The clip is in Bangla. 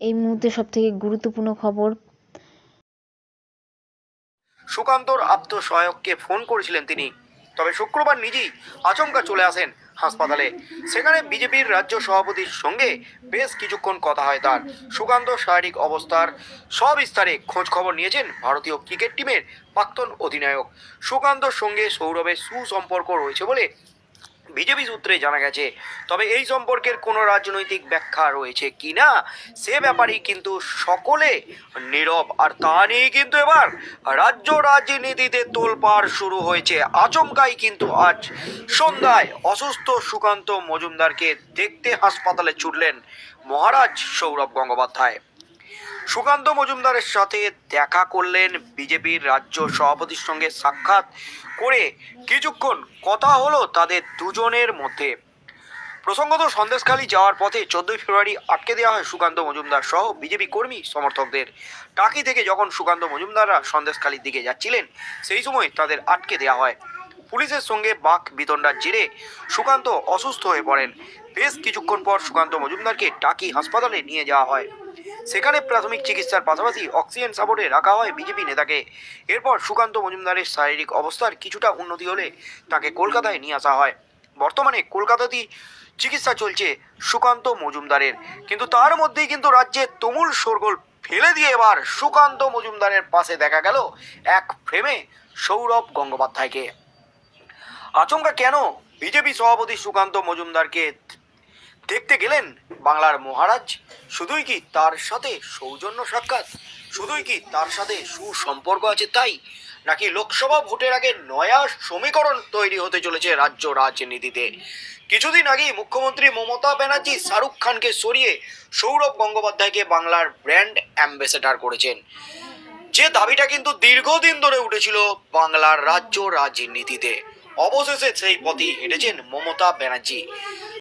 এই মুহূর্তে সবথেকে গুরুত্বপূর্ণ খবর। সুকান্তর আপ্ত সহায়ককে ফোন করেছিলেন তিনি। তবে শুক্রবার নিজেই আচমকা চলে আসেন হাসপাতালে। সেখানে বিজেপির রাজ্য সভাপতির সঙ্গে বেশ কিছুক্ষণ কথা হয় তার। সুকান্ত শারীরিক অবস্থার সবিস্তারে খোঁজ খবর নিয়েছেন ভারতীয় ক্রিকেট টিমের প্রাক্তন অধিনায়ক। সুকান্তর সঙ্গে সৌরভের সুসম্পর্ক রয়েছে বলে বিজেপি সূত্রে জানা গেছে, তবে এই সম্পর্কের কোনো রাজনৈতিক ব্যাখ্যা রয়েছে কি না সে ব্যাপারেই কিন্তু সকলে নীরব। আর তা নিয়ে কিন্তু এবার রাজ্য রাজনীতিতে তোলপাড় শুরু হয়েছে। আচমকাই কিন্তু আজ সন্ধ্যায় অসুস্থ সুকান্ত মজুমদারকে দেখতে হাসপাতালে ছুটলেন মহারাজ সৌরভ গঙ্গোপাধ্যায়। সুকান্ত মজুমদারের সাথে দেখা করলেন বিজেপির রাজ্য সভাপতির সঙ্গে সাক্ষাৎ করে কিছুক্ষণ কথা হলো তাদের দুজনের মধ্যে। প্রসঙ্গত সন্দেশখালী যাওয়ার পথে চোদ্দই ফেব্রুয়ারি আটকে দেওয়া হয় সুকান্ত মজুমদার সহ বিজেপি কর্মী সমর্থকদের। টাকি থেকে যখন সুকান্ত মজুমদাররা সন্দেশখালীর দিকে যাচ্ছিলেন, সেই সময় তাদের আটকে দেওয়া হয়। পুলিশের সঙ্গে বাক বিতণ্ডার জেরে সুকান্ত অসুস্থ হয়ে পড়েন। বেশ কিছুক্ষণ পর সুকান্ত মজুমদারকে টাকি হাসপাতালে নিয়ে যাওয়া হয়। সেখানে প্রাথমিক চিকিৎসার পাশাপাশি অক্সিজেন সাপোর্টে রাখা হয় বিজেপি নেতাকে। এরপর সুকান্ত মজুমদারের শারীরিক অবস্থার কিছুটা উন্নতি হলে তাকে কলকাতায় নিয়ে আসা হয়। বর্তমানে কলকাতাতেই চিকিৎসা চলছে সুকান্ত মজুমদারের। কিন্তু তার মধ্যেই কিন্তু রাজ্যে তুমুল শোরগোল ফেলে দিয়ে এবার সুকান্ত মজুমদারের পাশে দেখা গেল এক ফ্রেমে সৌরভ গঙ্গোপাধ্যায়কে। আচমকা কেন বিজেপি সভাপতি সুকান্ত মজুমদারকে দেখতে গেলেন বাংলার মহারাজ? শুধুই কি তার সাথে সৌজন্য সাক্ষাৎ? শুধুই কি তার সাথে সুসম্পর্ক আছে তাই? নাকি লোকসভা ভোটের আগে নয়া সমীকরণ তৈরি হতে চলেছে রাজ্য রাজনীতিতে? কিছুদিন আগেই মুখ্যমন্ত্রী মমতা ব্যানার্জি শাহরুখ খানকে সরিয়ে সৌরভ গঙ্গোপাধ্যায়কে বাংলার ব্র্যান্ড অ্যাম্বাসেডার করেছেন। যে দাবিটা কিন্তু দীর্ঘদিন ধরে উঠেছিল বাংলার রাজ্য রাজনীতিতে। অবশেষে সেই পথে হেঁটেছেন মমতা ব্যানার্জি।